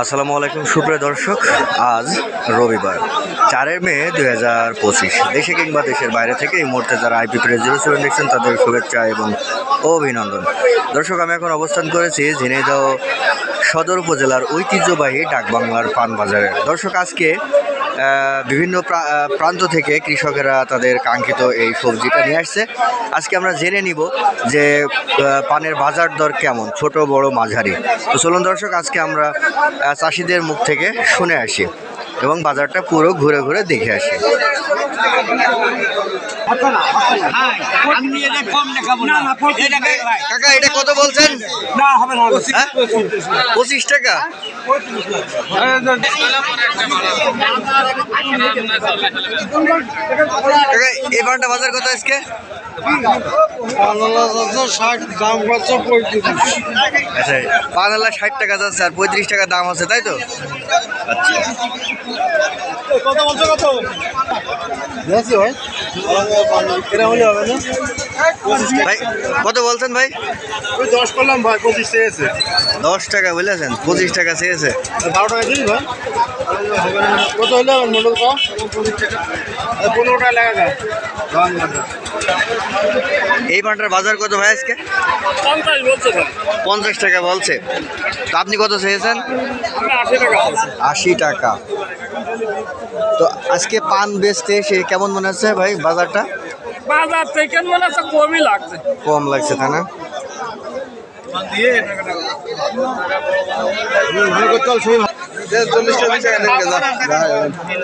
আসসালামু আলাইকুম, সুপ্রিয় দর্শক, আজ রবিবার, চারের মে দুই হাজার পঁচিশ। দেশে কিংবা দেশের বাইরে থেকে এই মুহূর্তে যারা আইপি প্রেস জিরো সেভেন দেখছেন, তাদের শুভেচ্ছা এবং অভিনন্দন। দর্শক, আমি এখন অবস্থান করেছি ঝিনাইদহ সদর উপজেলার ঐতিহ্যবাহী ডাকবাংলার পান বাজারে দর্শক, আজকে বিভিন্ন প্রান্ত থেকে কৃষকেরা তাদের কাঙ্ক্ষিত এই সবজিটা নিয়ে আসছে। আজকে আমরা জেনে নিব যে পানের বাজার দর কেমন, ছোট, বড়, মাঝারি। তো চলুন দর্শক, আজকে আমরা চাষিদের মুখ থেকে শুনে আসি এবং বাজারটা পুরো ঘুরে ঘুরে দেখে আসি। এটা কাকা কত বলছেন? হ্যাঁ? পঁচিশ টাকা? কাকা এই বাজার কত আজকে? আচ্ছা ষাট টাকা যাচ্ছে আর পঁয়ত্রিশ টাকা দাম আছে তাই তো? আচ্ছা। কত বলছো কত ভাই। হবে না? ভাই কত বলছেন ভাই? ওই দশ করলাম ভাই পঁচিশ চেয়েছে। দশ টাকা বলেছেন পঁচিশ টাকা চেয়েছে। বারো টাকা দিস ভাই? কত হলে পনেরো টাকা লাগা যায়। এই পানটার বাজার কত ভাই আজকে? পঞ্চাশ টাকা বলছে। তো আপনি কত চেয়েছেন? আশি টাকা আশি টাকা। তো আজকে পান বেচতে সে কেমন মনে হচ্ছে ভাই বাজারটা? বাজার থেকে মনে হচ্ছে? কমই লাগছে। কম লাগছে তাই না?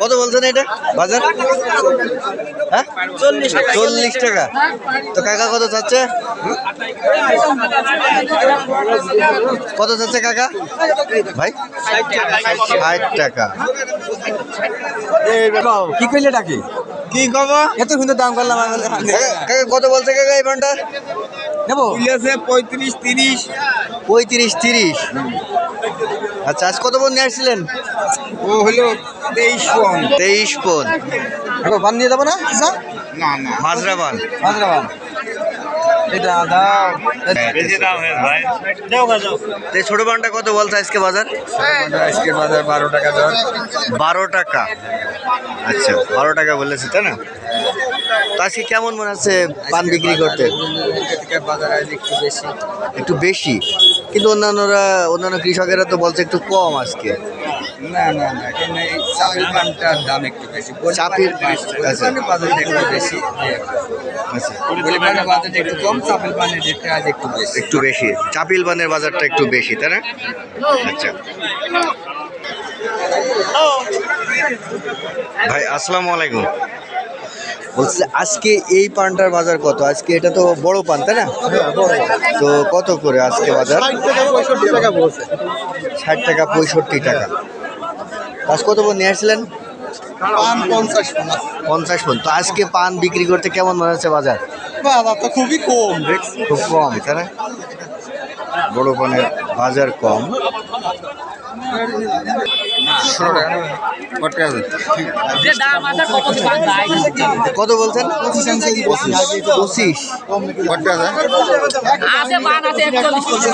কত বলছেন এটা? বাজার? হ্যাঁ? চল্লিশ চল্লিশ টাকা। তো কাকা কত চাচ্ছে? কত চাচ্ছে কাকা? ভাই? ষাট টাকা। কি করলে ডাকি? কি কব? এত সুন্দর দাম করলাম কত বলছে কাকা এই পানটা নেব? পঁয়ত্রিশ তিরিশ। পঁয়ত্রিশ তিরিশ। আচ্ছা আজ কত বোন নিয়ে আসছিলেন? ও হলো তেইশ কম তেইশ পন এখন পান নিয়ে যাব না না না। মাজরা যাও তো এই ছোট পানটা কত বলছে আজকে বাজার? আজকে বাজার বারো টাকা দর। বারো টাকা। আচ্ছা বারো টাকা বলেছে তাই না? তো আজকে কেমন মনে হচ্ছে পান বিক্রি করতে? বাজার একটু বেশি। একটু বেশি? কিন্তু অন্যান্যরা অন্যান্য কৃষকেরা তো বলছে একটু কম আজকে। না না না এখানে চাপিল পানটার দাম একটু বেশি। চাপিল-। পানের একটু বেশি। বলি পানের বাজার একটু কম চাপিল পানের রেটটা আজ একটু বেশি। একটু বেশি। চাপিল পানের বাজারটা একটু বেশি তাই না? আচ্ছা। ভাই আসসালামু আলাইকুম। বলছি আজকে এই পানটার বাজার কত? আজকে এটা তো বড় পান তাই না? তো কত করে আজকে বাজার? ষাট টাকা পঁয়ষট্টি টাকা। আজ কত পর নিয়ে আসছিলেন পান পঞ্চাশ পন। তো আজকে পান বিক্রি করতে কেমন মনে হচ্ছে বাজার? বাজার তো খুবই কম খুব কম তাই না? বড় পানের বাজার কম। কত বলছেন? পঁচিশ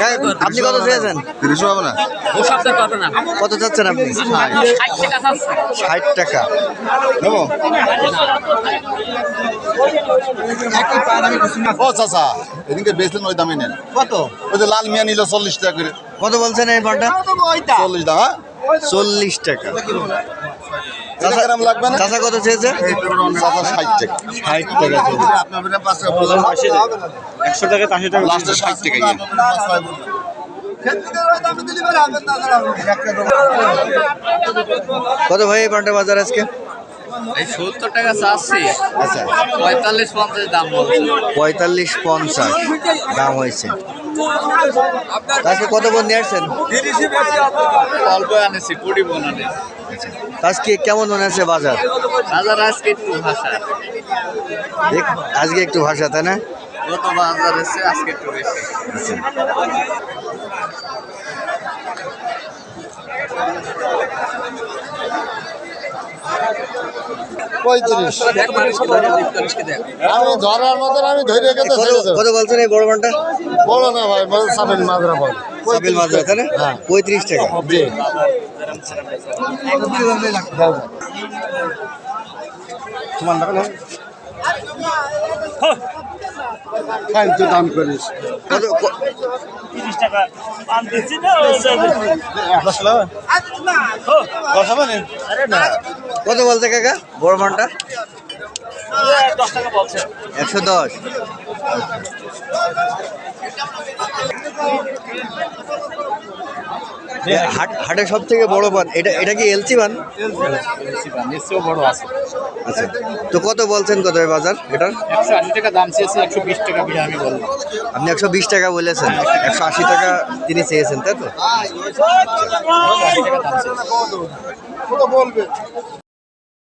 হ্যাঁ, আপনি কত চেয়েছেন? তিরিশ পাবো না। কত চাচ্ছেন আপনি? ষাট টাকা নেব? ও চাচা এদিকে বেচলেন ওই দামে নেন। কত? ওই যে লাল মিয়া নিল চল্লিশ টাকা করে। কত বলছেন এই পানটা চল্লিশ টাকা চল্লিশ টাকা। কত চেয়েছে? ষাট টাকা। ষাট টাকা একশো টাকা আশি টাকা লাস্টে ষাট টাকা কত ভাই এই পান্ডা বাজার আজকে? এই সত্তর টাকা চাচ্ছি। আচ্ছা। পঁয়তাল্লিশ পঞ্চাশ দাম পঁয়তাল্লিশ পঞ্চাশ দাম হয়েছে। আজকে কত বোন নিয়ে আসছেন? অল্প আনেছি কুড়ি বোন আনে আজকে কেমন মনে আছে বাজার? বাজার আজকে একটু ভাষা। আজকে একটু ভাষা তাই না? গত বাজার আজকে একটু বেশি। পঁয়ত্রিশ আমি ধরার মতন আমি ধরে রেখে তো কত বলছেন এই বড় না ভাই বলো সাবেন মাজরা বল। সাবিল মাজরা তাই না পঁয়ত্রিশ টাকা। জি। টাকা না দাম করিস কত না। কত বলছে কাকা? বড় মানটা? একশো দশ। হাট হাটের সব থেকে বড় পান এটা এটা কি এলসি পান? নিশ্চয় বড় আছে। আচ্ছা তো কত বলছেন কত বাজার? এটার? একশো আশি টাকা দাম চেয়েছি একশো বিশ টাকা বিঘা আমি বললাম আপনি একশো বিশ টাকা বলেছেন একশো আশি টাকা তিনি চেয়েছেন তাই তো?